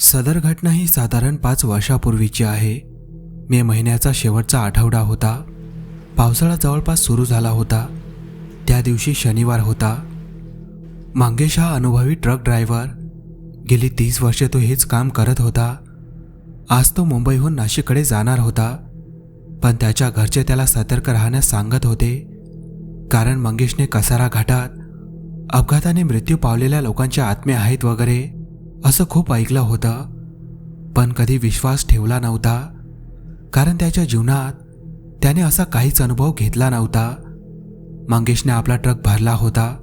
सदर घटना ही साधारण पाच वर्षापूर्वीची आहे. मे महिन्याचा शेवटचा आठवडा होता. पावसाळा जवळपास सुरू झाला होता. त्या दिवशी शनिवार होता. मांगेश हा अनुभवी ट्रक ड्रायव्हर. गेली तीस वर्षे तो हेच काम करत होता. आज तो मुंबईहून नाशिककडे जाणार होता. पण त्याच्या घरचे त्याला सतर्क राहण्यास सांगत होते. कारण मंगेशने कसारा घाटात अपघाताने मृत्यू पावलेल्या लोकांच्या आत्मे आहेत वगैरे असं खूप ऐकलं होतं. पण कधी विश्वास ठेवला नव्हता. कारण त्याच्या जीवनात त्याने असा काहीच अनुभव घेतला नव्हता. मंगेशने आपला ट्रक भरला होता.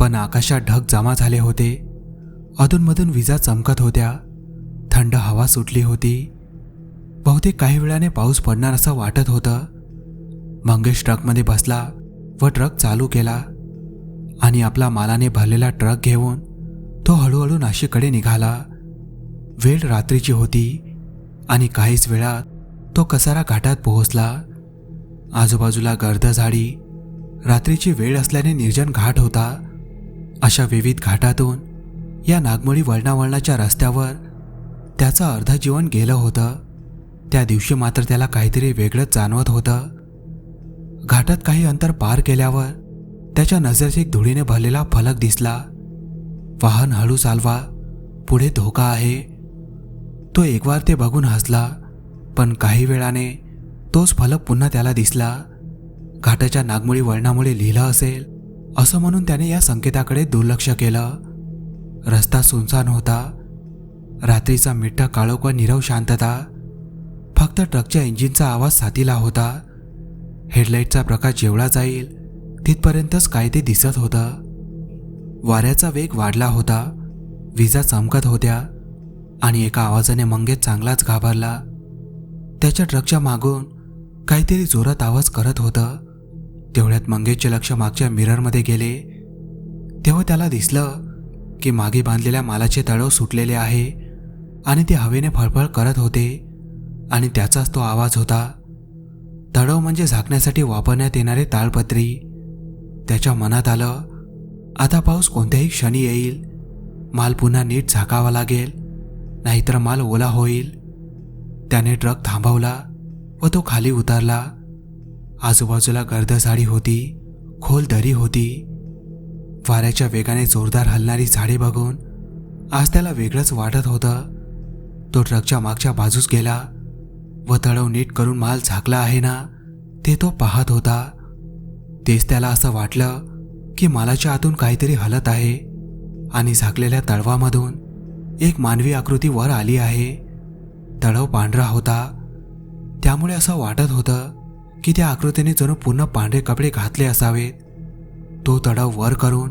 पण आकाशात ढग जमा झाले होते. अधूनमधून विजा चमकत होत्या. थंड हवा सुटली होती. बहुतेक काही वेळाने पाऊस पडणार असं वाटत होतं. मंगेश ट्रकमध्ये बसला व ट्रक चालू केला आणि आपला मालाने भरलेला ट्रक घेऊन तो हळूहळू नाशिककडे निघाला. वेळ रात्रीची होती आणि काहीच वेळात तो कसारा घाटात पोहोचला. आजूबाजूला गर्द झाडी रात्रीची वेळ असल्याने निर्जन घाट होता. अशा विविध घाटातून या नागमोडी वळणावळणाच्या रस्त्यावर त्याचं अर्ध जीवन गेलं होतं. त्या दिवशी मात्र त्याला काहीतरी वेगळंच जाणवत होतं. घाटात काही अंतर पार केल्यावर त्याच्या नजरेत एक धुळीने भरलेला फलक दिसला. वाहन हळू चालवा पुढे धोका आहे. तो एक वार ते बघून हसला पण काही वेळाने तोच फलक पुन्हा त्याला दिसला. घाटाच्या नागमोळी वळणामुळे लिहिलं असेल असं म्हणून त्याने या संकेताकडे दुर्लक्ष केलं. रस्ता सुनसान होता. रात्रीचा मिठ्ठा काळोख व निरव शांतता फक्त ट्रकच्या इंजिनचा आवाज साथीला होता. हेडलाईटचा प्रकाश जेवढा जाईल तिथपर्यंतच काय ते दिसत होतं. वाऱ्याचा वेग वाढला होता. विजा चमकत होत्या. आणि एका आवाजाने मंगेत चांगलाच घाबरला. त्याच्या ट्रकच्या मागून काहीतरी जोरात आवाज करत होतं. तेवढ्यात मंगेशचे लक्ष मागच्या मिररमध्ये गेले. तेव्हा त्याला दिसलं की मागे बांधलेल्या मालाचे तळव सुटलेले आहे. आणि ते हवेने फळफळ करत होते. आणि त्याचाच तो आवाज होता तडव म्हणजे झाकण्यासाठी वापरण्यात येणारे ताळपत्री. त्याच्या मनात आलं आता पाऊस कोणत्याही क्षणी येईल. माल पुन्हा नीट झाकावा लागेल नाहीतर माल ओला होईल. त्याने ट्रक थांबवला व तो खाली उतरला. आजूबाजूला गर्द झाडी होती खोल दरी होती. वाऱ्याच्या वेगाने जोरदार हलणारी झाडे बघून आज त्याला वेगळंच वाटत होतं. तो ट्रकच्या मागच्या बाजूस गेला व तळव नीट करून माल झाकला आहे ना ते तो पाहत होता. तेच त्याला असं वाटलं की मालाच्या आतून काहीतरी हलत आहे आणि झाकलेल्या तळवामधून एक मानवी आकृती वर आली आहे. तळव पांढरा होता. त्यामुळे असं वाटत होतं की त्या आकृतीने जणू पूर्ण पांढरे कपडे घातले असावेत. तो तळव वर करून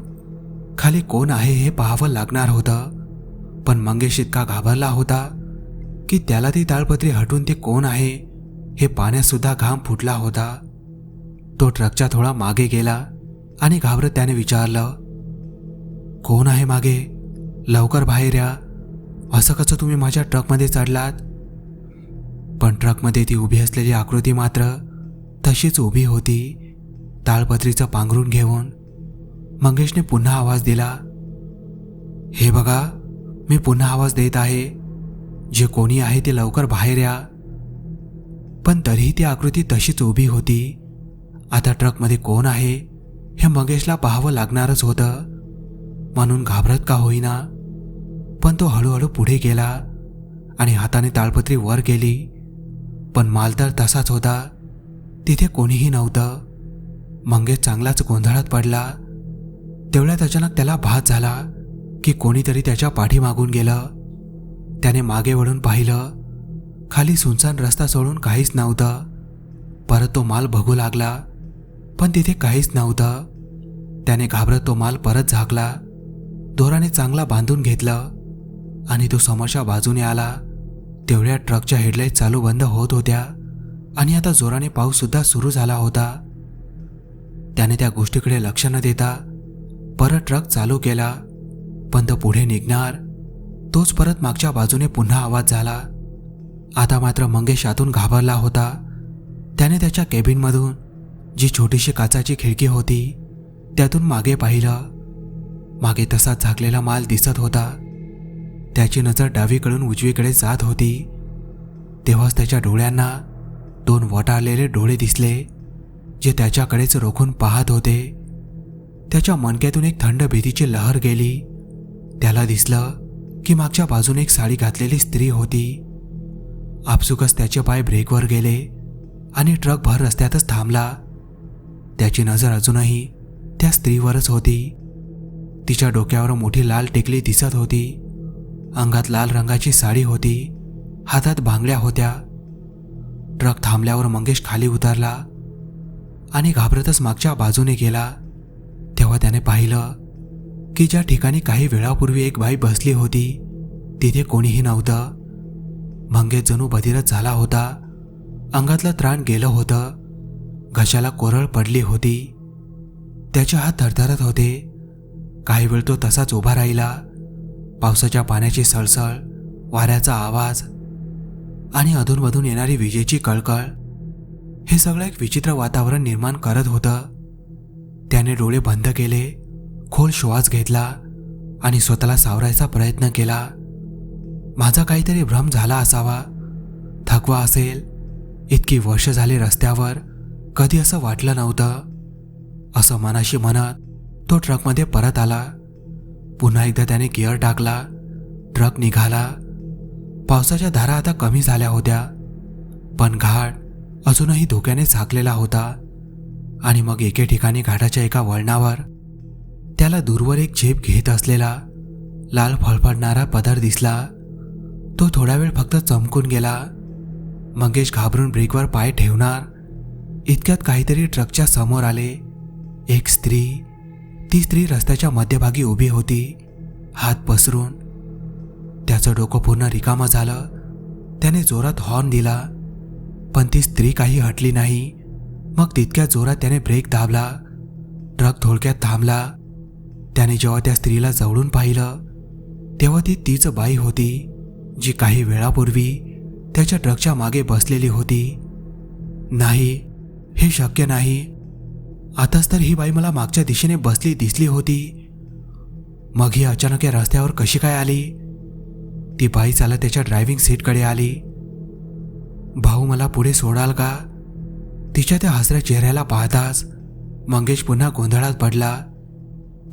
खाली कोण आहे हे पाहावं लागणार होतं. पण मंगेश इतका घाबरला होता की त्याला ती ताळपत्री हटून ते कोण आहे हे पाण्यात सुद्धा घाम फुटला होता. तो ट्रकच्या थोडा मागे गेला आणि घाबरत त्याने विचारलं कोण आहे मागे? लवकर बाहेर या. असं कसं तुम्ही माझ्या ट्रकमध्ये चढलात? पण ट्रकमध्ये ती उभी असलेली आकृती मात्र तशीच उभी होती ताळपत्रीचं पांघरून घेऊन. मंगेशने पुन्हा आवाज दिला हे बघा मी पुन्हा आवाज देत आहे. जे कोणी आहे ते लवकर बाहेर या. पण तरीही ती आकृती तशीच उभी होती. आता ट्रकमध्ये कोण आहे हे मंगेशला पाहावं लागणारच होतं. म्हणून घाबरत का होईना. पण तो हळूहळू पुढे गेला आणि हाताने ताळपत्री वर गेली. पण माल तर तसाच होता. तिथे कोणीही नव्हतं. मंगेश चांगलाच गोंधळात पडला. तेवढ्यात अचानक त्याला भात झाला की कोणीतरी त्याच्या पाठीमागून गेलं. त्याने मागे वळून पाहिलं खाली सुनसान रस्ता सोडून काहीच नव्हतं. परत तो माल बघू लागला पण तिथे काहीच नव्हतं. त्याने घाबरत तो माल परत झाकला दोराने चांगला बांधून घेतलं आणि तो समोरच्या बाजूने आला. तेवढ्या ट्रकच्या हेडलाईट चालू बंद होत होत्या आणि आता जोराने पाऊससुद्धा सुरू झाला होता. त्याने त्या गोष्टीकडे लक्ष न देता परत ट्रक चालू केला पण तो पुढे निघणार तोच परत मागच्या बाजूने पुन्हा आवाज झाला. आता मात्र मंगेश आतून घाबरला होता. त्याने त्याच्या केबिनमधून जी छोटीशी काचाची खिडकी होती त्यातून मागे पाहिलं. मागे तसा झाकलेला माल दिसत होता. त्याची नजर डावीकडून उजवीकडे जात होती. तेव्हाच त्याच्या डोळ्यांना दोन वटारलेले डोळे दिसले जे त्याच्याकडेच रोखून पाहत होते. त्याच्या मणक्यातून एक थंड भीतीची लहर गेली. त्याला दिसलं की मागच्या बाजूने एक साडी घातलेली स्त्री होती. आपसुकच त्याचे पाय ब्रेकवर गेले आणि ट्रक भर रस्त्यातच थांबला. त्याची नजर अजूनही त्या स्त्रीवरच होती. तिच्या डोक्यावर मोठी लाल टेकली दिसत होती. अंगात लाल रंगाची साडी होती. हातात बांगड्या होत्या. ट्रक थांबल्यावर मंगेश खाली उतरला आणि घाबरतच मागच्या बाजूने गेला. तेव्हा त्याने पाहिलं की ज्या ठिकाणी काही वेळापूर्वी एक बाई बसली होती तिथे कोणीही नव्हतं. मंगेश जणू बधिरच झाला होता. अंगातलं त्राण गेलं होतं. घशाला कोरळ पडली होती. त्याचे हात थरथरत होते. काही वेळ तो तसाच उभा राहिला. पावसाच्या पाण्याची सळसळ वाऱ्याचा आवाज आणि अधूनमधून येणारी विजेची कळकळ. हे सगळं एक विचित्र वातावरण निर्माण करत होतं. त्याने डोळे बंद केले. खोल श्वास घेतला आणि स्वतःला सावरायचा प्रयत्न केला. माझा काहीतरी भ्रम झाला असावा. थकवा असेल इतकी वर्ष झाली रस्त्यावर कधी असं वाटलं नव्हतं. असं मनाशी म्हणत तो ट्रकमध्ये परत आला. पुन्हा एकदा त्याने गिअर टाकला. ट्रक निघाला. पावसाच्या धारा आता कमी झाल्या होत्या. पण घाट अजूनही धोक्याने झाकलेला होता. आणि मग एके ठिकाणी घाटाच्या एका वळणावर त्याला दूरवर एक झेप घेत असलेला लाल फळफडणारा पदर दिसला. तो थोडा वेळ फक्त चमकून गेला. मंगेश घाबरून ब्रेकवर पाय ठेवणार. इतक्यात काहीतरी ट्रकच्या समोर आले. एक स्त्री. ती स्त्री रस्त्याच्या मध्यभागी उभी होती. हात पसरून. त्याचं डोकं पूर्ण रिकामं झालं. त्याने जोरात हॉर्न दिला. पण ती स्त्री काही हटली नाही. मग तितक्या जोरात त्याने ब्रेक दाबला. ट्रक थोडक्यात थांबला. त्याने जेव्हा त्या स्त्रीला जवळून पाहिलं तेव्हा ती तीच बाई होती जी काही वेळापूर्वी त्याच्या ट्रकच्या मागे बसलेली होती. नाही हे शक्य नाही. आताच तर ही बाई मला मागच्या दिशेने बसली दिसली होती. मग ही अचानक या रस्त्यावर कशी काय आली? ती बाई चालत त्याच्या ड्रायव्हिंग सीटकडे आली. भाऊ मला पुढे सोडाल का? तिच्या त्या हसऱ्या चेहऱ्याला पाहताच मंगेश पुन्हा गोंधळात पडला.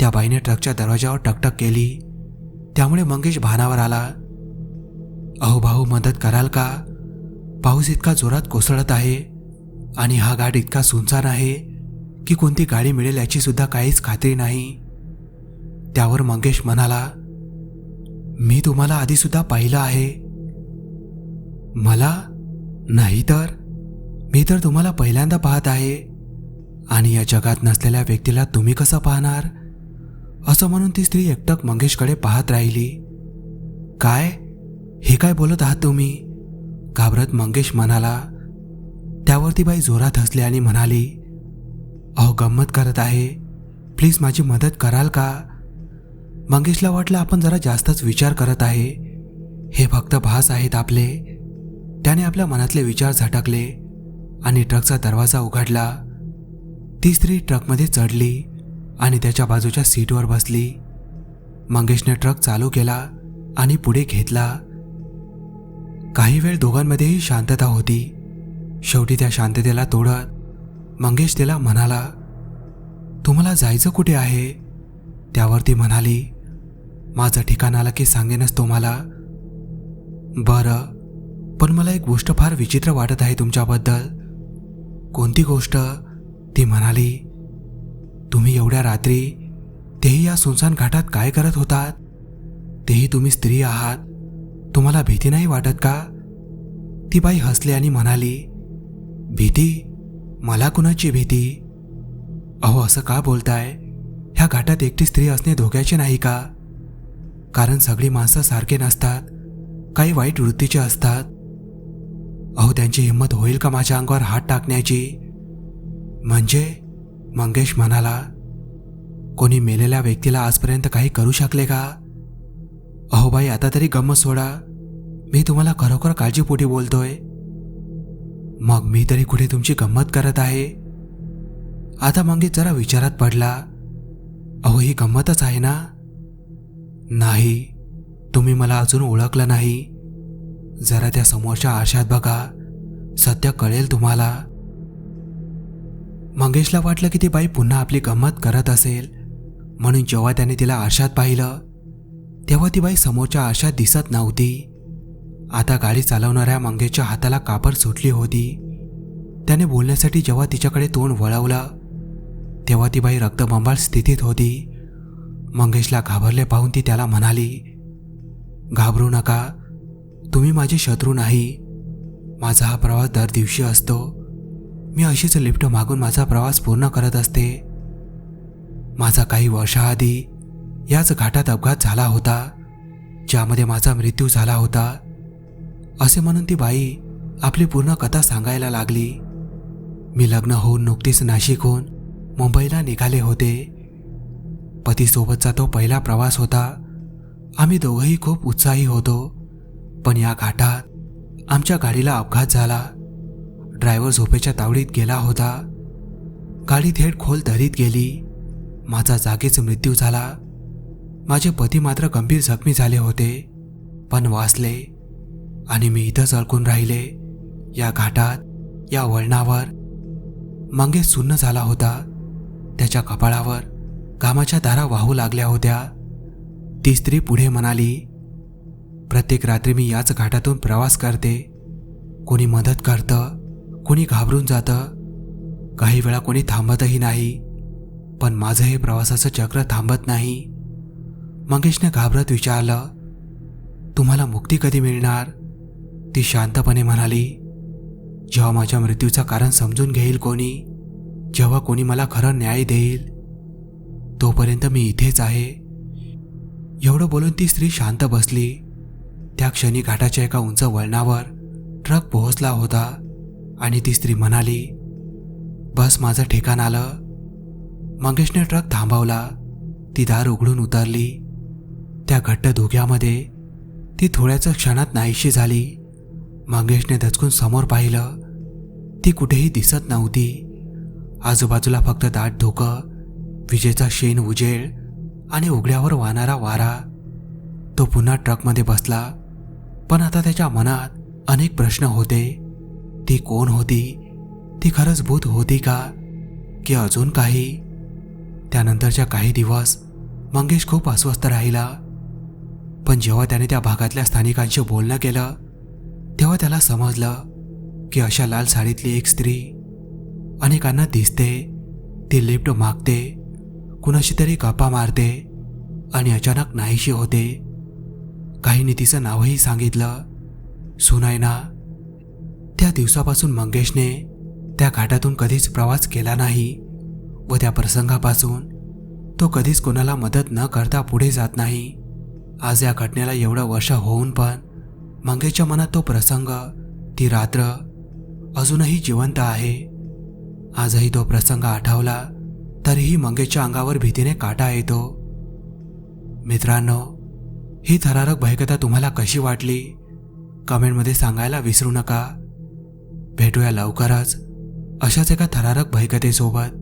त्या बाईने ट्रकच्या दरवाजावर टकटक केली. त्यामुळे मंगेश भानावर आला. अहो भाऊ मदत कराल का? पाऊस इतका जोरात कोसळत आहे आणि हा घाट इतका सुनसान आहे की कोणती गाडी मिळेल याची सुद्धा काहीच खात्री नाही. त्यावर मंगेश म्हणाला मी तुम्हाला आधीसुद्धा पाहिलं आहे. मला? नाही तर? मी तर तुम्हाला पहिल्यांदा पाहत आहे. आणि या जगात नसलेल्या व्यक्तीला तुम्ही कसं पाहणार? असं म्हणून ती स्त्री एकटक मंगेशकडे पाहत राहिली. काय? हे काय बोलत आहात तुम्ही? घाबरत मंगेश म्हणाला. त्यावर ती बाई जोरात हसली आणि म्हणाली अहो गंमत करत आहे. प्लीज माझी मदत कराल का? मंगेशला वाटलं आपण जरा जास्तच विचार करत आहे. हे फक्त भास आहेत आपले. त्याने आपल्या मनातले विचार झटकले आणि ट्रकचा दरवाजा उघडला. ती स्त्री ट्रकमध्ये चढली. आणि त्याच्या बाजूच्या सीटवर बसली. मंगेशने ट्रक चालू केला आणि पुढे घेतला. काही वेळ दोघांमध्येही शांतता होती. शेवटी त्या शांततेला तोडत मंगेश तिला म्हणाला तुम्हाला जायचं कुठे आहे? त्यावर ती म्हणाली माझं ठिकाण आलं की सांगेनच तुम्हाला. बरं पण मला एक गोष्ट फार विचित्र वाटत आहे तुमच्याबद्दल. कोणती गोष्ट? ती म्हणाली. तुम्ही एवढ्या रात्री तेही या सुनसान घाटात काय करत होतात? तेही तुम्ही स्त्री आहात? तुम्हाला भीती नाही वाटत का? ती बाई हसली आणि म्हणाली भीती? मला कुणाची भीती? अहो असं का बोलताय? ह्या घाटात एकटी स्त्री असणे धोक्याचे नाही का? कारण सगळी माणसं सारखे नसतात. काही वाईट वृत्तीचे असतात. अहो त्यांची हिंमत होईल का माझ्या अंगावर हात टाकण्याची? म्हणजे मंगेश म्हणाला कोणी मेलेल्या व्यक्तीला आजपर्यंत काही करू शकले का? अहो बाई आता तरी गम्मत सोडा. मी तुम्हाला खरोखर काळजीपोटी बोलतोय. मग मी तरी कुठे तुमची गंमत करत आहे? आता मंगेश जरा विचारात पडला अहो ही गंमतच आहे ना? नाही तुम्ही मला अजून ओळखलं नाही. जरा त्या समोरच्या आरशात बघा. सत्य कळेल तुम्हाला. मंगेशला वाटलं की ती बाई पुन्हा आपली गंमत करत असेल. म्हणून जेव्हा त्याने तिला आरशात पाहिलं तेव्हा ती बाई समोरच्या आरशात दिसत नव्हती. आता गाडी चालवणाऱ्या मंगेशच्या हाताला कापड सुटली होती. त्याने बोलण्यासाठी जेव्हा तिच्याकडे तोंड वळवलं तेव्हा ती बाई रक्तबंबाळ स्थितीत होती. मंगेशला घाबरले पाहून ती त्याला म्हणाली घाबरू नका. तुम्ही माझे शत्रू नाही. माझा हा प्रवास दर दिवशी असतो. मी अशीच लिफ्ट मागून माझा प्रवास पूर्ण करत असते. माझा काही वर्षाआधी याच घाटात अपघात झाला होता ज्यामध्ये माझा मृत्यू झाला होता. असे म्हणून ती बाई आपली पूर्ण कथा सांगायला लागली. मी लग्न होऊन नुकतीच नाशिकहून मुंबईला निघाले होते. पतीसोबतचा तो पहिला प्रवास होता. आम्ही दोघंही खूप उत्साही होतो पण या घाटात आमच्या गाडीला अपघात झाला. ड्रायव्हर झोपेच्या तावडीत गेला होता. गाडी थेट खोल दरीत गेली. माझा जागीच मृत्यू झाला. माझे पती मात्र गंभीर जखमी झाले होते. पण वाचले आणि मी इथंच अडकून राहिले. या घाटात या वळणावर. मंगे सुन्न झाला होता. त्याच्या कपाळावर घामाच्या धारा वाहू लागल्या होत्या. ती स्त्री पुढे म्हणाली प्रत्येक रात्री मी याच घाटातून प्रवास करते. कोणी मदत करतं कोणी घाबरून जातं? काही वेळा कोणी थांबतही नाही. पण माझं हे प्रवासाचं चक्र थांबत नाही. मंगेशने घाबरत विचारलं तुम्हाला मुक्ती कधी मिळणार? ती शांतपणे म्हणाली जेव्हा माझ्या मृत्यूचं कारण समजून घेईल कोणी जेव्हा कोणी मला खरं न्याय देईल तोपर्यंत मी इथेच आहे. एवढं बोलून ती स्त्री शांत बसली. त्या क्षणी घाटाच्या एका उंच वळणावर ट्रक पोहोचला होता. आणि ती स्त्री म्हणाली बस माझं ठिकाण आलं. मंगेशने ट्रक थांबवला. ती दार उघडून उतरली. त्या घट्ट धुक्यामध्ये ती थोड्याच क्षणात नाहीशी झाली. मंगेशने दचकून समोर पाहिलं. ती कुठेही दिसत नव्हती. आजूबाजूला फक्त दाट धुकं विजेचा शेण उजेळ आणि उघड्यावर वाहणारा वारा. तो पुन्हा ट्रकमध्ये बसला. पण आता त्याच्या मनात अनेक प्रश्न होते. ती कोण होती? ती खरंच भूत होती का? की अजून काही? त्यानंतरच्या काही दिवस मंगेश खूप अस्वस्थ राहिला. पण जेव्हा त्याने त्या भागातल्या स्थानिकांशी बोलणं केलं तेव्हा त्याला समजलं की अशा लाल साडीतली एक स्त्री अनेकांना दिसते ती लिफ्ट मागते कुणाशी तरी गप्पा मारते आणि अचानक नाहीशी होते. काहींनी तिचं नावही सांगितलं. सुनायना त्या दिवसापासून मंगेशने त्या घाटातून कधीच प्रवास केला नाही व त्या प्रसंगापासून तो कधीच कोणाला मदत न करता पुढे जात नाही. आज या घटनेला एवढं वर्ष होऊन पण मंगेशच्या मनात तो प्रसंग ती रात्र अजूनही जिवंत आहे. आजही तो प्रसंग आठवला तरीही मंगेशच्या अंगावर भीतीने काटा येतो. मित्रांनो ही थरारक भयकथा तुम्हाला कशी वाटली? कमेंटमध्ये सांगायला विसरू नका. भेटूया लवकरच. अशाच एका थरारक भयकथेसोबत